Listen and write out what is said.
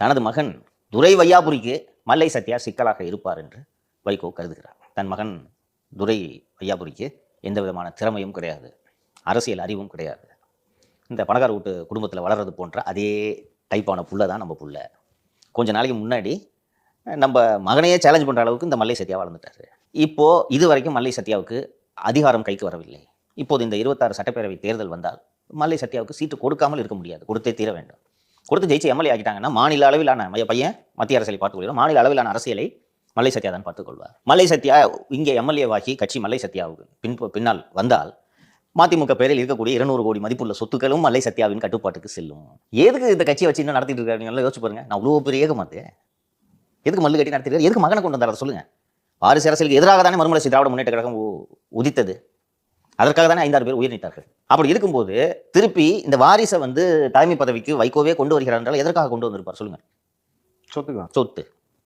தனது மகன் துரை வையாபுரிக்கு மல்லை சத்யா சிக்கலாக இருப்பார் என்று வைகோ கருதுகிறார். தன் மகன் துரை வையாபுரிக்கு எந்த விதமான திறமையும் கிடையாது. அரசியல் அறிவும் கிடையாது. இந்த பணக்கார வீட்டு குடும்பத்தில் வளர்றது போன்ற அதே டைப்பான புள்ள தான் நம்ம புள்ள. கொஞ்ச நாளைக்கு முன்னாடி நம்ம மகனையே சேலஞ்ச் பண்ணுற அளவுக்கு இந்த மல்லை சத்யா வளர்ந்துட்டாரு. இப்போது இது வரைக்கும் மல்லை சத்யாவுக்கு அதிகாரம் கைக்கு வரவில்லை. இப்போது இந்த இருபத்தாறு சட்டப்பேரவை தேர்தல் வந்தால் மல்லை சத்யாவுக்கு சீட்டு கொடுக்காமல் இருக்க முடியாது. கொடுத்தே தீர வேண்டும். கொடுத்து ஜெயிச்சு எம்எல்ஏ ஆகிட்டாங்கன்னா மாநில அளவிலான மைய பையன் மத்திய அரசியலை பார்த்துக்கொள்கிறோம் மாநில அளவிலான அரசியலை மல்லை சத்யா தான் பார்த்துக்கொள்வார் மல்லை சத்யா இங்கே எம்எல்ஏவாகி கட்சி மல்லை சத்யாவுக்கு பின் பின்னால் வந்தால் மதிமுக பேரில் இருக்கக்கூடிய இருநூறு கோடி மதிப்புள்ள சொத்துக்களும் மல்லை சத்யாவின் கட்டுப்பாட்டுக்கு செல்லும். எதுக்கு இந்த கட்சியை வச்சு இன்னும் நடத்திட்டு இருக்காரு? நல்லா யோசிச்சு பாருங்க. நான் அவ்வளோ பெரிய ஏகமாத்து எதுக்கு மல்லு கட்டி நடத்திட்டு எதுக்கு மகனை கொண்டு வந்தார்? சொல்லுங்க. வாரிசு அரசியலுக்கு எதிராக தானே மறுமலர்ச்சி திராவிட முன்னேற்ற கழகம் உதித்தது. அதற்காக தானே ஐந்தாறு பேர் உயிர் நீத்தார்கள். அப்படி இருக்கும்போது திருப்பி இந்த வாரிசை வந்து தலைமை பதவிக்கு வைகோவே கொண்டு வருகிறார் என்றால் எதற்காக கொண்டு வந்திருப்பார்? சொல்லுங்க. சொத்துக்கலாம் சொத்து.